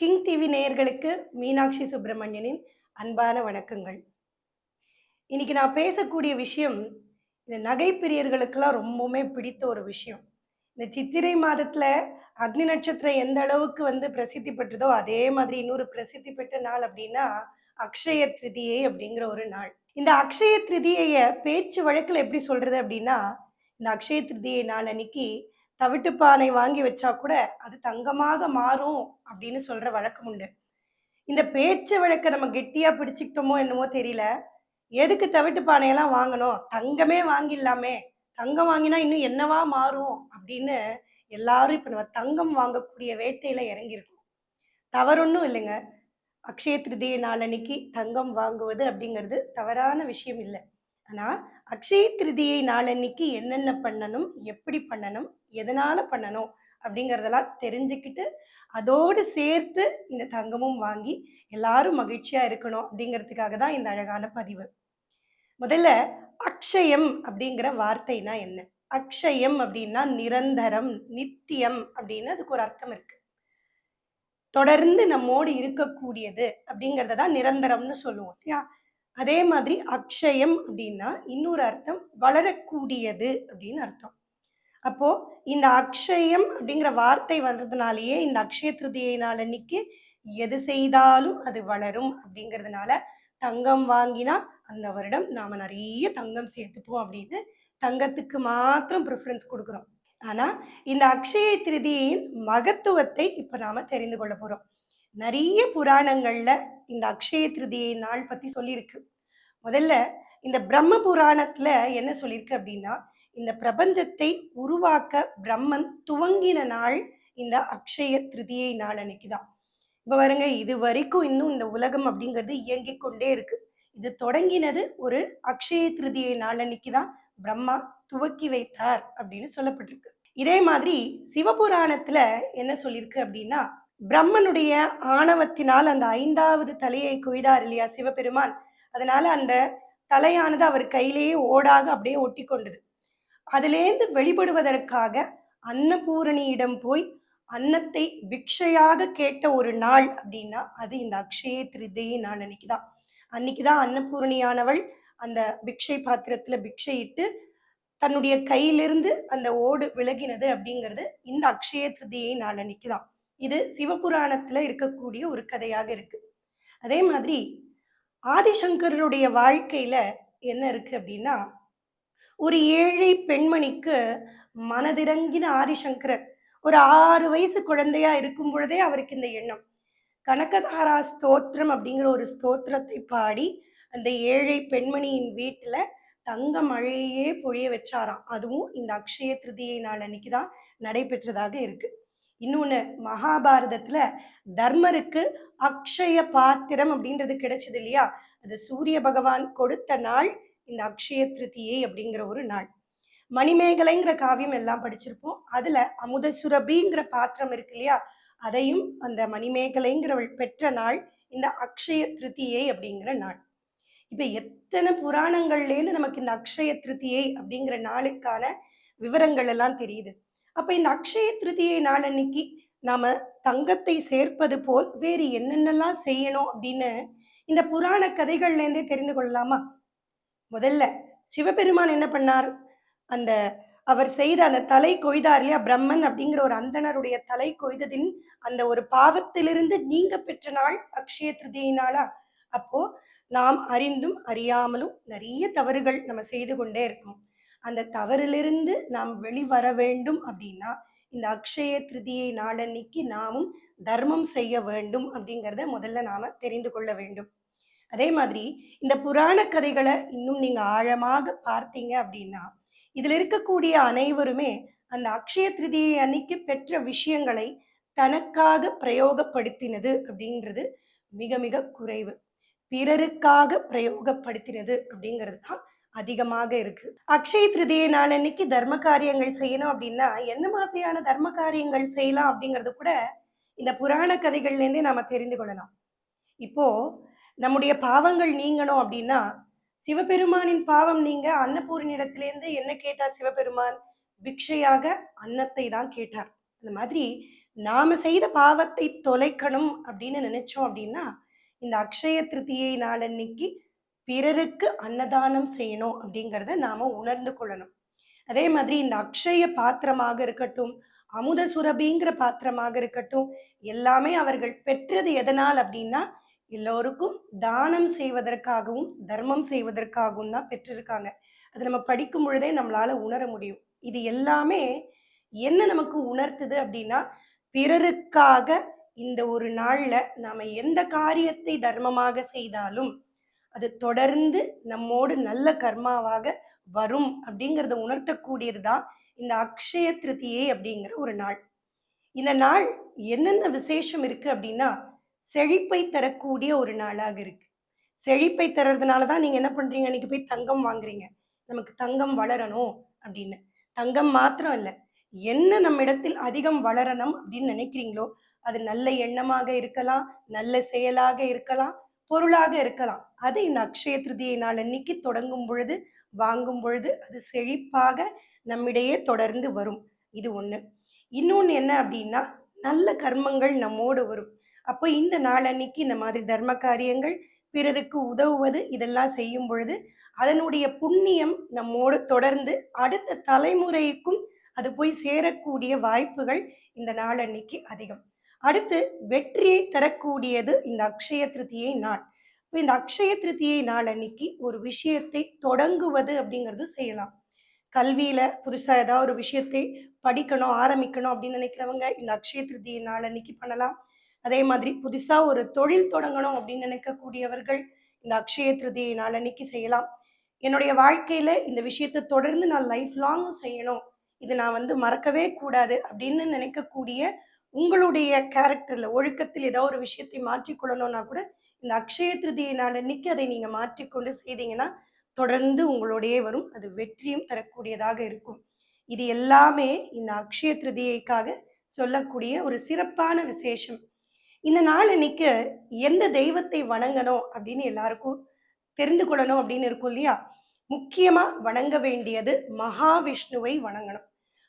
King TV நேயர்களுக்கு மீனாட்சி சுப்பிரமணியனின் அன்பான வணக்கங்கள். இன்னைக்கு நான் பேசக்கூடிய விஷயம் இந்த நகைப்பிரியர்களுக்கெல்லாம் ரொம்பவுமே பிடித்த ஒரு விஷயம். இந்த சித்திரை மாதத்துல அக்னி நட்சத்திரம் எந்த அளவுக்கு வந்து பிரசித்தி பெற்றதோ அதே மாதிரி இன்னொரு பிரசித்தி பெற்ற நாள் அப்படின்னா அக்ஷய திருதியை அப்படிங்கிற ஒரு நாள். இந்த அக்ஷய திருதியைய பேச்சு வழக்கில் எப்படி சொல்றது அப்படின்னா இந்த அக்ஷய திருதியை நாள் அன்னைக்கு தவிட்டு பானை வாங்கி வச்சா கூட அது தங்கமாக மாறும் அப்படின்னு சொல்ற வழக்கம் உண்டு. இந்த பேச்சு வழக்கை நம்ம கெட்டியா பிடிச்சிக்கிட்டோமோ என்னமோ தெரியல. எதுக்கு தவிட்டு பானையெல்லாம் வாங்கணும்? தங்கமே வாங்கிடலாமே. தங்கம் வாங்கினா இன்னும் என்னவா மாறும் அப்படின்னு எல்லாரும் இப்ப நம்ம தங்கம் வாங்கக்கூடிய வேட்டையில இறங்கியிருக்கோம். தவறொன்னும் இல்லைங்க. அக்ஷய திருதிய நாளன்னைக்கு தங்கம் வாங்குவது அப்படிங்கிறது தவறான விஷயம் இல்லை. ஆனால் அக்ஷய திருதியை நாளன்னைக்கு என்னென்ன பண்ணணும் எப்படி பண்ணணும் எதனால் பண்ணணும் அப்படிங்கிறதெல்லாம் தெரிஞ்சுக்கிட்டு அதோடு சேர்த்து இந்த தங்கமும் வாங்கி எல்லாரும் மகிழ்ச்சியாக இருக்கணும் அப்படிங்கிறதுக்காக தான் இந்த அழகான பதிவு. முதல்ல அக்ஷயம் அப்படிங்கிற வார்த்தைனா என்ன? அக்ஷயம் அப்படின்னா நிரந்தரம் நித்தியம் அப்படின்னு அதுக்கு ஒரு அர்த்தம் இருக்கு. தொடர்ந்து நம்மோடு இருக்கக்கூடியது அப்படிங்கிறத தான் நிரந்தரம்னு சொல்லுவோம் இல்லையா? அதே மாதிரி அக்ஷயம் அப்படின்னா இன்னொரு அர்த்தம் வளரக்கூடியது அப்படின்னு அர்த்தம். அப்போ இந்த அக்ஷயம் அப்படிங்கிற வார்த்தை வந்ததுனாலேயே இந்த அக்ஷய திருதியை நாள் அன்னைக்கு எது செய்தாலும் அது வளரும் அப்படிங்கிறதுனால தங்கம் வாங்கினா அந்த வருடம் நாம நிறைய தங்கம் சேர்த்துப்போம் அப்படின்னு தங்கத்துக்கு மாத்திரம் ப்ரிஃபரன்ஸ் கொடுக்குறோம். ஆனா இந்த அக்ஷய திருதியின் மகத்துவத்தை இப்ப நாம தெரிந்து கொள்ள போறோம். நிறைய புராணங்கள்ல இந்த அக்ஷய திருதியை நாள் பத்தி சொல்லியிருக்கு. முதல்ல இந்த பிரம்ம புராணத்துல என்ன சொல்லியிருக்கு அப்படின்னா இந்த பிரபஞ்சத்தை உருவாக்க பிரம்மன் துவங்கின நாள் இந்த அக்ஷய திருதியை நாள் அன்னைக்குதான். இப்ப பாருங்க இது வரைக்கும் இன்னும் இந்த உலகம் அப்படிங்கிறது இயங்கிக் கொண்டே இருக்கு. இது தொடங்கினது ஒரு அக்ஷய திருதியை நாள் அன்னைக்குதான் பிரம்மா துவக்கி வைத்தார் அப்படின்னு சொல்லப்பட்டிருக்கு. இதே மாதிரி சிவபுராணத்துல என்ன சொல்லியிருக்கு அப்படின்னா பிரம்மனுடைய ஆணவத்தினால் அந்த ஐந்தாவது தலையை கொய்தார் இல்லையா சிவபெருமான். அதனால அந்த தலையானது அவர் கையிலேயே ஓடாக அப்படியே ஒட்டி கொண்டது அதிலேந்து வெளிப்படுவதற்காக அன்னபூரணியிடம் போய் அன்னத்தை பிக்ஷையாக கேட்ட ஒரு நாள் அப்படின்னா அது இந்த அக்ஷய திருதியை நாள் அன்னைக்குதான். அன்னைக்குதான் அன்னபூரணியானவள் அந்த பிக்ஷை பாத்திரத்துல பிக்ஷையிட்டு தன்னுடைய கையிலிருந்து அந்த ஓடு விலகினது அப்படிங்கிறது இந்த அக்ஷய திருதியை நாள் அன்னைக்குதான். இது சிவபுராணத்துல இருக்கக்கூடிய ஒரு கதையாக இருக்கு. அதே மாதிரி ஆதிசங்கருடைய வாழ்க்கையில என்ன இருக்கு அப்படின்னா ஒரு ஏழை பெண்மணிக்கு மனதிறங்கின ஆதிசங்கரர் ஒரு ஆறு வயசு குழந்தையா இருக்கும் பொழுதே அவருக்கு இந்த எண்ணம். கனகதாரா ஸ்தோத்திரம் அப்படிங்கிற ஒரு ஸ்தோத்திரத்தை பாடி அந்த ஏழை பெண்மணியின் வீட்டுல தங்க மழையே பொழிய வச்சாராம். அதுவும் இந்த அக்ஷய திருதியை நாள் அன்னைக்கு தான் நடைபெற்றதாக இருக்கு. இன்னொன்னு மகாபாரதத்துல தர்மருக்கு அக்ஷய பாத்திரம் அப்படின்றது கிடைச்சது இல்லையா? அது சூரிய பகவான் கொடுத்த நாள் இந்த அக்ஷய திருத்தியை அப்படிங்கிற ஒரு நாள். மணிமேகலைங்கிற காவியம் எல்லாம் படிச்சிருப்போம். அதுல அமுத சுரபிங்கிற பாத்திரம் இருக்கு இல்லையா? அதையும் அந்த மணிமேகலைங்கிறவள் பெற்ற நாள் இந்த அக்ஷய திருதியை அப்படிங்கிற நாள். இப்ப எத்தனை புராணங்கள்லேருந்து நமக்கு இந்த அக்ஷய திருத்தியை அப்படிங்கிற நாளுக்கான விவரங்கள் எல்லாம் தெரியுது. அப்ப இந்த அக்ஷய திருதியை நாள் அன்னைக்கு நாம தங்கத்தை சேர்ப்பது போல் வேறு என்னென்னலாம் செய்யணும் அப்படின்னு இந்த புராண கதைகள்ல இருந்தே தெரிந்து கொள்ளலாமா? முதல்ல சிவபெருமான் என்ன பண்ணார்? அந்த அவர் செய்த அந்த தலை கொய்தார் இல்லையா? பிரம்மன் அப்படிங்கிற ஒரு அந்தணருடைய தலை கொய்ததின் அந்த ஒரு பாவத்திலிருந்து நீங்க பெற்ற நாள் அக்ஷய திருதியை நாளா? அப்போ நாம் அறிந்தும் அறியாமலும் நிறைய தவறுகள் நம்ம செய்து கொண்டே இருக்கோம். அந்த தவறிலிருந்து நாம் வெளிவர வேண்டும் அப்படின்னா இந்த அக்ஷய திருதியை நாளன்னைக்கு நாமும் தர்மம் செய்ய வேண்டும் அப்படிங்கிறத முதல்ல நாம தெரிந்து கொள்ள வேண்டும். அதே மாதிரி இந்த புராண கதைகளை இன்னும் நீங்க ஆழமாக பார்த்தீங்க அப்படின்னா இதுல இருக்கக்கூடிய அனைவருமே அந்த அக்ஷய திருதியை அன்னைக்கு பெற்ற விஷயங்களை தனக்காக பிரயோகப்படுத்தினது அப்படின்றது மிக மிக குறைவு. பிறருக்காக பிரயோகப்படுத்தினது அப்படிங்கிறது தான் அதிகமாக இருக்கு. அக்ஷய திருதியை நாள் அன்னைக்கு தர்ம காரியங்கள் செய்யணும் அப்படின்னா என்ன மாதிரியான தர்ம காரியங்கள் செய்யலாம் அப்படிங்கிறது கூட இந்த புராண கதைகள்லேருந்தே நாம தெரிந்து கொள்ளலாம். இப்போ நம்முடைய பாவங்கள் நீங்கணும் அப்படின்னா சிவபெருமானின் பாவம் நீங்க அன்னபூரணியிடத்திலேருந்து என்ன கேட்டார் சிவபெருமான்? பிக்ஷையாக அன்னத்தை தான் கேட்டார். அந்த மாதிரி நாம செய்த பாவத்தை தொலைக்கணும் அப்படின்னு நினைச்சோம் அப்படின்னா இந்த அக்ஷய திருதியை நாளன்னைக்கு பிறருக்கு அன்னதானம் செய்யணும் அப்படிங்கிறத நாம உணர்ந்து கொள்ளணும். அதே மாதிரி இந்த அக்ஷய பாத்திரமாக இருக்கட்டும் அமுத சுரபிங்கிற பாத்திரமாக இருக்கட்டும் எல்லாமே அவர்கள் பெற்றது எதனால் அப்படின்னா எல்லோருக்கும் தானம் செய்வதற்காகவும் தர்மம் செய்வதற்காகவும் தான் பெற்றிருக்காங்க. அது நம்ம படிக்கும் பொழுதே நம்மளால உணர முடியும். இது எல்லாமே என்ன நமக்கு உணர்த்துது அப்படின்னா பிறருக்காக இந்த ஒரு நாள்ல நாம எந்த காரியத்தை தர்மமாக செய்தாலும் அது தொடர்ந்து நம்மோடு நல்ல கர்மாவாக வரும் அப்படிங்கிறத உணர்த்தக்கூடியது தான் இந்த அக்ஷய திருதியை அப்படிங்கிற ஒரு நாள். இந்த நாள் என்னென்ன விசேஷம் இருக்கு அப்படின்னா செழிப்பை தரக்கூடிய ஒரு நாளாக இருக்கு. செழிப்பை தர்றதுனால தான் நீங்க என்ன பண்றீங்க? அன்னைக்கு போய் தங்கம் வாங்குறீங்க. நமக்கு தங்கம் வளரணும் அப்படின்னு. தங்கம் மாத்திரம் இல்லை. என்ன நம்ம இடத்தில் அதிகம் வளரணும் அப்படின்னு நினைக்கிறீங்களோ அது நல்ல எண்ணமாக இருக்கலாம் நல்ல செயலாக இருக்கலாம் பொருளாக இருக்கலாம். அது இந்த அக்ஷய திருதியை நாள் அன்னைக்கு தொடங்கும் பொழுது வாங்கும் பொழுது அது செழிப்பாக நம்மிடையே தொடர்ந்து வரும். இது ஒண்ணு. இன்னொன்னு என்ன அப்படின்னா நல்ல கர்மங்கள் நம்மோடு வரும். அப்போ இந்த நாள் அன்னைக்கு இந்த மாதிரி தர்ம காரியங்கள் பிறருக்கு உதவுவது இதெல்லாம் செய்யும் பொழுது அதனுடைய புண்ணியம் நம்மோடு தொடர்ந்து அடுத்த தலைமுறைக்கும் அது போய் சேரக்கூடிய வாய்ப்புகள் இந்த நாள் அன்னைக்கு அதிகம். அடுத்து வெற்றியை தரக்கூடியது இந்த அக்ஷய திருதியை நாள். இப்போ இந்த அக்ஷய திருதியை நாள் அன்னைக்கு ஒரு விஷயத்தை தொடங்குவது அப்படிங்கிறது செய்யலாம். கல்வியில புதுசா ஏதாவது ஒரு விஷயத்தை படிக்கணும் ஆரம்பிக்கணும் அப்படின்னு நினைக்கிறவங்க இந்த அக்ஷய திருதியை நாள் அன்னைக்கு பண்ணலாம். அதே மாதிரி புதுசா ஒரு தொழில் தொடங்கணும் அப்படின்னு நினைக்கக்கூடியவர்கள் இந்த அக்ஷய திருதியை நாள் அன்னைக்கு செய்யலாம். என்னுடைய வாழ்க்கையில இந்த விஷயத்தை தொடர்ந்து நான் லைஃப் லாங்கும் செய்யணும். இது நான் வந்து மறக்கவே கூடாது அப்படின்னு நினைக்கக்கூடிய உங்களுடைய கேரக்டர்ல ஒழுக்கத்தில் ஏதோ ஒரு விஷயத்தை மாற்றிக்கொள்ளணும்னா கூட இந்த அக்ஷய திருதியை நாள் அன்னைக்கு அதை நீங்க மாற்றிக்கொண்டு செய்தீங்கன்னா தொடர்ந்து உங்களோடையே வரும் அது வெற்றியும் தரக்கூடியதாக இருக்கும். இது எல்லாமே இந்த அக்ஷய திருதியைக்காக சொல்லக்கூடிய ஒரு சிறப்பான விசேஷம். இந்த நாள் அன்னைக்கு எந்த தெய்வத்தை வணங்கணும் அப்படின்னு எல்லாருக்கும் தெரிந்து கொள்ளணும் அப்படின்னு இருக்கும் இல்லையா? முக்கியமா வணங்க வேண்டியது மகாவிஷ்ணுவை வணங்கணும்.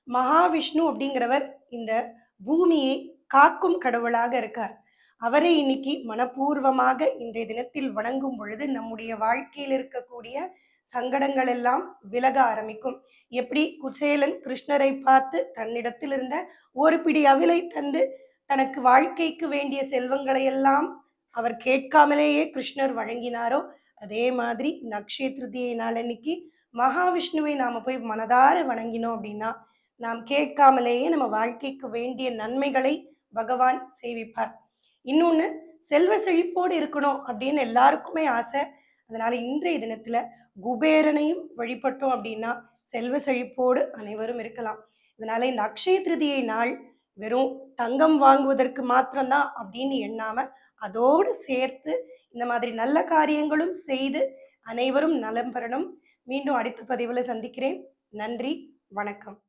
மகாவிஷ்ணு அப்படிங்கிறவர் இந்த பூமியை காக்கும் கடவுளாக இருக்கார். அவரை இன்னைக்கு மனப்பூர்வமாக இன்றைய தினத்தில் வணங்கும் பொழுது நம்முடைய வாழ்க்கையில் இருக்கக்கூடிய சங்கடங்கள் எல்லாம் விலக ஆரம்பிக்கும். எப்படி குசேலன் கிருஷ்ணரை பார்த்து தன்னிடத்தில் இருந்த ஒரு பிடி அவிலை தந்து தனக்கு வாழ்க்கைக்கு வேண்டிய செல்வங்களை எல்லாம் அவர் கேட்காமலேயே கிருஷ்ணர் வழங்கினாரோ அதே மாதிரி இந்த திருதியை நாளன்னைக்கு மகாவிஷ்ணுவை நாம போய் மனதார வணங்கினோம் அப்படின்னா நாம் கேட்காமலேயே நம்ம வாழ்க்கைக்கு வேண்டிய நன்மைகளை பகவான் சேவிப்பார். இன்னொன்னு செல்வ செழிப்போடு இருக்கணும் அப்படின்னு எல்லாருக்குமே ஆசை. அதனால இன்றைய தினத்துல குபேரனையும் வழிபட்டோம் அப்படின்னா செல்வ செழிப்போடு அனைவரும் இருக்கலாம். இதனால இந்த அக்ஷய திருதியை நாள் வெறும் தங்கம் வாங்குவதற்கு மாத்திரம்தான் அப்படின்னு எண்ணாம அதோடு சேர்த்து இந்த மாதிரி நல்ல காரியங்களும் செய்து அனைவரும் நலம் பெறணும். மீண்டும் அடுத்த பதிவில் சந்திக்கிறேன். நன்றி வணக்கம்.